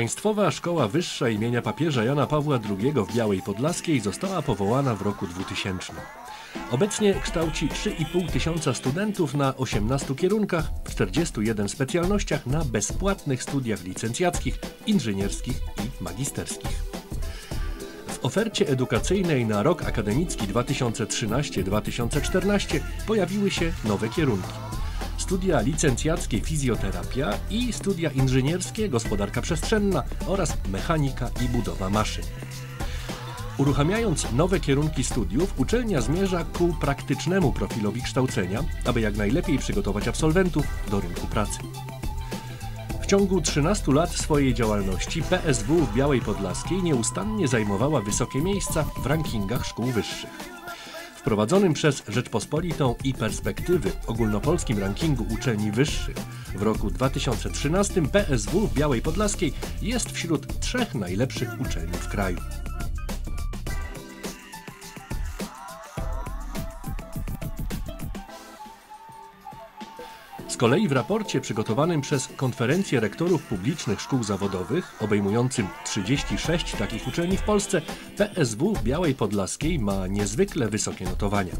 Państwowa Szkoła Wyższa imienia papieża Jana Pawła II w Białej Podlaskiej została powołana w roku 2000. Obecnie kształci 3,5 tysiąca studentów na 18 kierunkach, w 41 specjalnościach na bezpłatnych studiach licencjackich, inżynierskich i magisterskich. W ofercie edukacyjnej na rok akademicki 2013-2014 pojawiły się nowe kierunki. Studia licencjackie fizjoterapia i studia inżynierskie gospodarka przestrzenna oraz mechanika i budowa maszyn. Uruchamiając nowe kierunki studiów, uczelnia zmierza ku praktycznemu profilowi kształcenia, aby jak najlepiej przygotować absolwentów do rynku pracy. W ciągu 13 lat swojej działalności PSW w Białej Podlaskiej nieustannie zajmowała wysokie miejsca w rankingach szkół wyższych. W prowadzonym przez Rzeczpospolitą i Perspektywy ogólnopolskim rankingu uczelni wyższych w roku 2013 PSW w Białej Podlaskiej jest wśród trzech najlepszych uczelni w kraju. Kolei w raporcie przygotowanym przez Konferencję Rektorów Publicznych Szkół Zawodowych, obejmującym 36 takich uczelni w Polsce, PSW Białej Podlaskiej ma niezwykle wysokie notowania.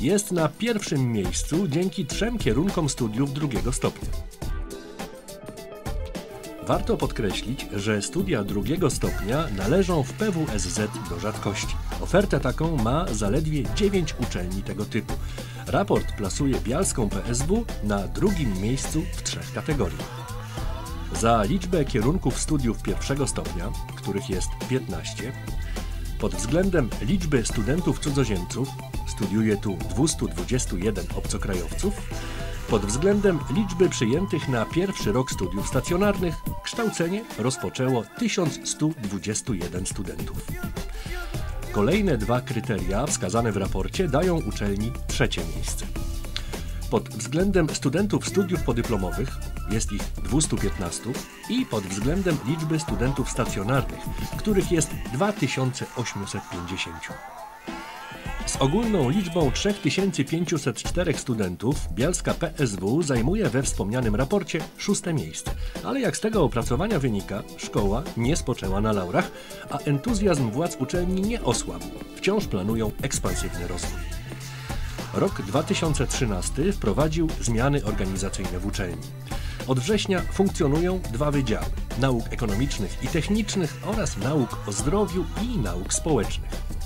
Jest na pierwszym miejscu dzięki trzem kierunkom studiów drugiego stopnia. Warto podkreślić, że studia drugiego stopnia należą w PWSZ do rzadkości. Ofertę taką ma zaledwie 9 uczelni tego typu. Raport plasuje bialską PSW na drugim miejscu w trzech kategoriach. Za liczbę kierunków studiów pierwszego stopnia, których jest 15, pod względem liczby studentów cudzoziemców, studiuje tu 221 obcokrajowców, pod względem liczby przyjętych na pierwszy rok studiów stacjonarnych, kształcenie rozpoczęło 1121 studentów. Kolejne dwa kryteria wskazane w raporcie dają uczelni trzecie miejsce. Pod względem studentów studiów podyplomowych jest ich 215 i pod względem liczby studentów stacjonarnych, których jest 2850. Z ogólną liczbą 3504 studentów Bialska PSW zajmuje we wspomnianym raporcie szóste miejsce. Ale jak z tego opracowania wynika, szkoła nie spoczęła na laurach, a entuzjazm władz uczelni nie osłabł. Wciąż planują ekspansywny rozwój. Rok 2013 wprowadził zmiany organizacyjne w uczelni. Od września funkcjonują dwa wydziały: nauk ekonomicznych i technicznych oraz nauk o zdrowiu i nauk społecznych.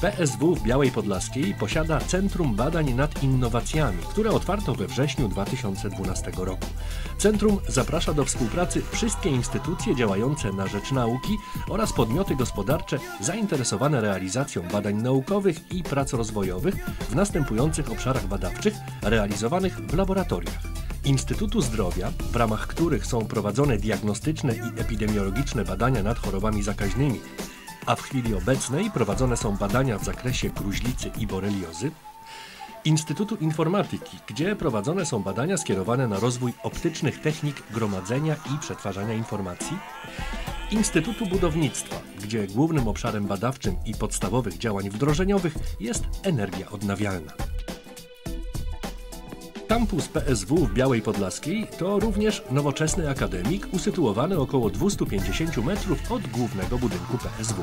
PSW w Białej Podlaskiej posiada Centrum Badań nad Innowacjami, które otwarto we wrześniu 2012 roku. Centrum zaprasza do współpracy wszystkie instytucje działające na rzecz nauki oraz podmioty gospodarcze zainteresowane realizacją badań naukowych i prac rozwojowych w następujących obszarach badawczych realizowanych w laboratoriach. Instytutu Zdrowia, w ramach których są prowadzone diagnostyczne i epidemiologiczne badania nad chorobami zakaźnymi a w chwili obecnej prowadzone są badania w zakresie gruźlicy i boreliozy, Instytutu Informatyki, gdzie prowadzone są badania skierowane na rozwój optycznych technik gromadzenia i przetwarzania informacji, Instytutu Budownictwa, gdzie głównym obszarem badawczym i podstawowych działań wdrożeniowych jest energia odnawialna. Kampus PSW w Białej Podlaskiej to również nowoczesny akademik usytuowany około 250 metrów od głównego budynku PSW.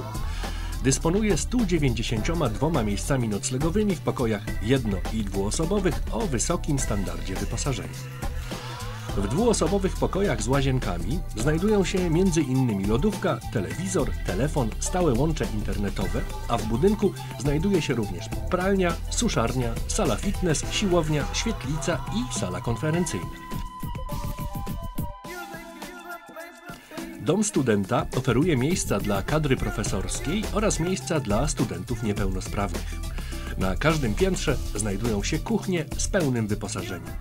Dysponuje 192 miejscami noclegowymi w pokojach jedno- i dwuosobowych o wysokim standardzie wyposażenia. W dwuosobowych pokojach z łazienkami znajdują się m.in. lodówka, telewizor, telefon, stałe łącze internetowe, a w budynku znajduje się również pralnia, suszarnia, sala fitness, siłownia, świetlica i sala konferencyjna. Dom studenta oferuje miejsca dla kadry profesorskiej oraz miejsca dla studentów niepełnosprawnych. Na każdym piętrze znajdują się kuchnie z pełnym wyposażeniem.